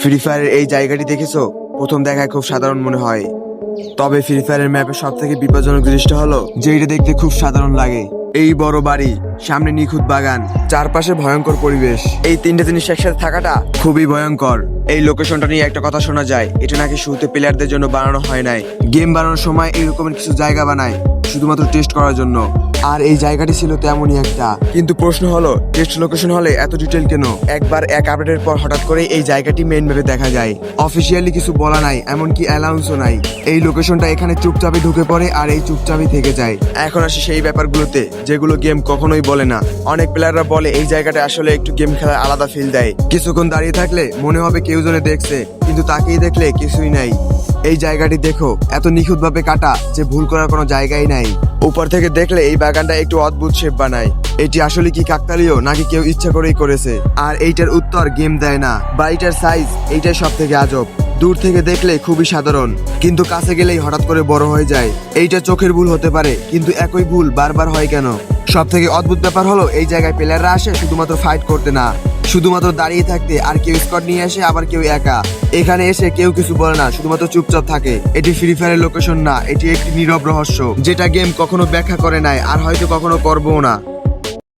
Free ফায়ারের এই জায়গাটি দেখেছ? প্রথম দেখায় খুব সাধারণ মনে হয়। তবে ফ্রি ফায়ারের ম্যাপের সব থেকে বিপজ্জনক জিনিসটা হলো, যে এটা দেখতে খুব সাধারণ লাগে। এই বড় বাড়ি, সামনে নিখুঁত বাগান, চারপাশে ভয়ঙ্কর পরিবেশ। এই তিনটে জিনিস একসাথে থাকাটা খুবই ভয়ঙ্কর। এই লোকেশনটা নিয়ে একটা কথা শোনা যায়, এটা নাকি শুরুতে প্লেয়ারদের জন্য বানানো হয় নাই। গেম বানানোর সময় এইরকমের কিছু জায়গা বানায়, শুধুমাত্র টেস্ট করার জন্য। আর এই জায়গাটি ছিল তেমনই একটা। কিন্তু প্রশ্ন হলো টেস্ট লোকেশন হলে এত ডিটেল কেন? একবার এক আপডেটের পর হঠাৎ করে এই জায়গাটি মেইন ম্যাপে দেখা যায়। অফিসিয়ালি কিছু বলা নাই, এমনকি অ্যালাউন্সও নাই। এই লোকেশনটা এখানে চুপচাপে ঢুকে পড়ে আর এই চুপচাপই থেকে যায়। এখন আসি সেই ব্যাপারগুলোতে, যেগুলো গেম কখনোই বলে না। অনেক প্লেয়াররা বলে এই জায়গাটা আসলে একটু গেম খেলার আলাদা ফিল দেয়। কিছুক্ষণ দাঁড়িয়ে থাকলে মনে হবে কেউ জনে দেখছে, কিন্তু তাকেই দেখলে কিছুই নাই। এই জায়গাটি দেখো, এত নিখুঁতভাবে কাটা যে ভুল করার কোনো জায়গাই নাই। উপর থেকে দেখলে এই বাগানটা একটু অদ্ভুত শেপ বানায়। এটি আসলে কি কাকতালীয় নাকি কেউ ইচ্ছা করেই করেছে? আর এইটার উত্তর গেম দেয় না। বা বাড়িটার সাইজ এইটাই সব থেকে আজব। দূর থেকে দেখলে খুবই সাধারণ। কিন্তু কাছে গেলেই হঠাৎ করে বড় হয়ে যায়। এইটা চোখের ভুল হতে পারে, কিন্তু একই ভুল বারবার হয় কেন? সব থেকে অদ্ভুত ব্যাপার হলো, এই জায়গায় প্লেয়াররা আসে শুধুমাত্র ফাইট করতে না। শুধুমাত্র দাঁড়িয়ে থাকতে আর কেউ স্কট নিয়ে আসে, আবার কেউ একা। এখানে এসে কেউ কিছু বলে না, শুধুমাত্র চুপচাপ থাকে। এটি ফ্রি ফায়ারের লোকেশন না, এটি একটি নীরব রহস্য, যেটা গেম কখনো ব্যাখ্যা করে নাই, আর হয়তো কখনো করব না।